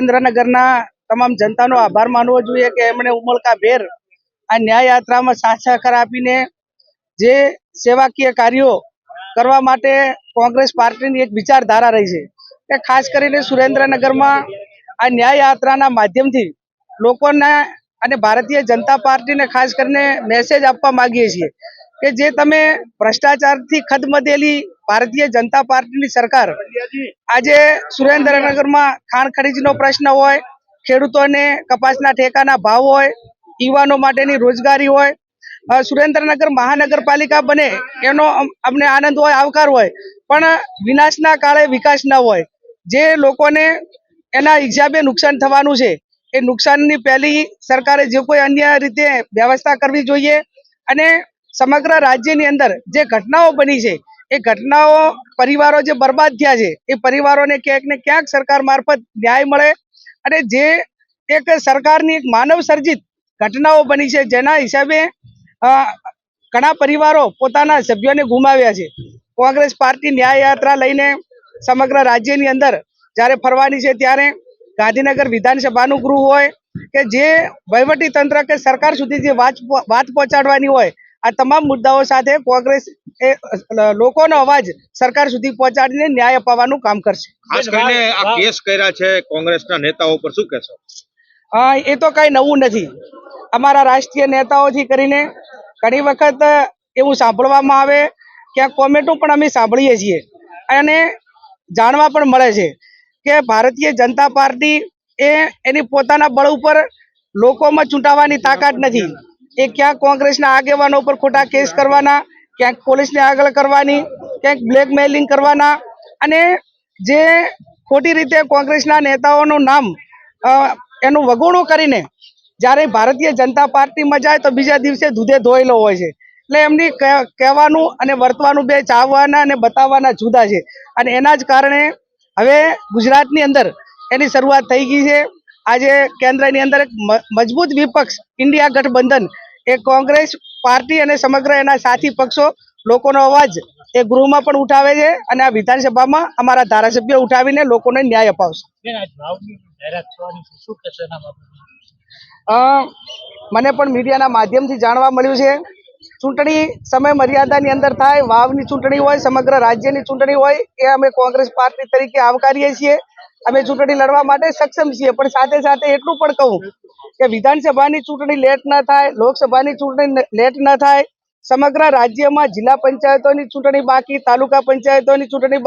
સુરેન્દ્રનગરના તમામ જનતાનો આભાર માનવો જોઈએ કે એમણે ઉમળકા ભેર આ ન્યાય સાથ સહકાર આપીને જે સેવાકીય કાર્યો કરવા માટે કોંગ્રેસ પાર્ટીની એક વિચારધારા રહી છે કે ખાસ કરીને સુરેન્દ્રનગરમાં આ ન્યાય યાત્રાના માધ્યમથી લોકોને અને ભારતીય જનતા પાર્ટીને ખાસ કરીને મેસેજ આપવા માગીએ છીએ કે જે તમે ભ્રષ્ટાચારથી ખદમદેલી ભારતીય જનતા પાર્ટીની સરકાર આજે સુરેન્દ્રનગરમાં ખાણ ખનીજનો પ્રશ્ન હોય, ખેડૂતોને કપાસના ઠેકાના ભાવ હોય, યુવાનો માટેની રોજગારી હોય સુરેન્દ્રનગર મહાનગરપાલિકા બને એનો અમને આનંદ હોય, આવકાર હોય, પણ વિનાશના કાળે વિકાસ ન હોય. જે લોકોને એના હિસાબે નુકસાન થવાનું છે, એ નુકસાનની પહેલી સરકારે જે કોઈ અન્ય રીતે વ્યવસ્થા કરવી જોઈએ અને સમગ્ર રાજ્યની અંદર જે ઘટનાઓ બની છે એ ઘટનાઓ પરિવારો જે બરબાદ થયા છે, એ પરિવારોને ક્યાંક ને ક્યાંક સરકાર મારફત ન્યાય મળે અને જે એક સરકારની એક માનવ સર્જિત ઘટનાઓ બની છે, જેના હિસાબે ઘણા પરિવારો પોતાના સભ્યોને ગુમાવ્યા છે. કોંગ્રેસ પાર્ટી ન્યાય યાત્રા લઈને સમગ્ર રાજ્યની અંદર જ્યારે ફરવાની છે ત્યારે ગાંધીનગર વિધાનસભાનું ગૃહ હોય કે જે વહીવટી તંત્ર કે સરકાર સુધી જે વાત વાત પહોંચાડવાની હોય આ તમામ મુદ્દાઓ સાથે કોંગ્રેસ એ લોકોનો અવાજ સરકાર સુધી પહોંચાડીને ન્યાય અપાવવાનું કામ કરશે. ખાસ કરીને આ કેસ કર્યા છે કોંગ્રેસના નેતાઓ પર શું કહેશો? અ, એ તો કઈ નવું નથી. અમારા રાષ્ટ્રીય નેતાઓથી કરીને ઘણી વખત એવું સાંભળવામાં આવે કે કોમેન્ટો પણ અમે સાંભળીએ છીએ. અને જાણવા પણ મળે છે કે ભારતીય જનતા પાર્ટી એ એની પોતાના બળ ઉપર લોકોમાં ચૂંટાવાની તાકાત નથી. એ ક્યાંક કોંગ્રેસના આગેવાનો ઉપર ખોટા કેસ કરવાના, ક્યાંક પોલીસને આગળ કરવાની, ક્યાંક બ્લેકમેલિંગ કરવાના. અને જે ખોટી રીતે કોંગ્રેસના નેતાઓનું નામ એનું વગોણું કરીને જ્યારે ભારતીય જનતા પાર્ટીમાં જાય તો બીજા દિવસે દૂધે ધોયેલો હોય છે. એટલે એમની કહેવાનું અને વર્તવાનું બે ચાહવાના અને બતાવવાના જુદા છે. અને એના જ કારણે હવે ગુજરાતની અંદર એની શરૂઆત થઈ ગઈ છે. આજે કેન્દ્રની અંદર એક મજબૂત વિપક્ષ ઇન્ડિયા ગઠબંધન એ કોંગ્રેસ પાર્ટી અને સમગ્ર એના સાથી પક્ષો લોકોનો અવાજ એ ગૃહમાં પણ ઉઠાવે છે અને આ વિધાનસભામાં અમારા ધારાસભ્યો ઉઠાવીને લોકોને ન્યાય અપાવશે. મને પણ મીડિયાના માધ્યમથી જાણવા મળ્યું છે. ચૂંટણી સમય મર્યાદાની અંદર થાય વાવની ચૂંટણી હોય સમગ્ર રાજ્યની ચૂંટણી હોય એ અમે કોંગ્રેસ પાર્ટી તરીકે આવકારીએ છીએ. અમે ચૂંટણી લડવા માટે સક્ષમ છીએ. પણ સાથે સાથે એટલું પણ કહું કે વિધાનસભાની ચૂંટણી લેટ ન થાય, લોકસભાની ચૂંટણી લેટ ન થાય. સમગ્ર રાજ્યમાં જિલ્લા પંચાયતોની ચૂંટણી બાકી, તાલુકા પંચાયતોની ચૂંટણી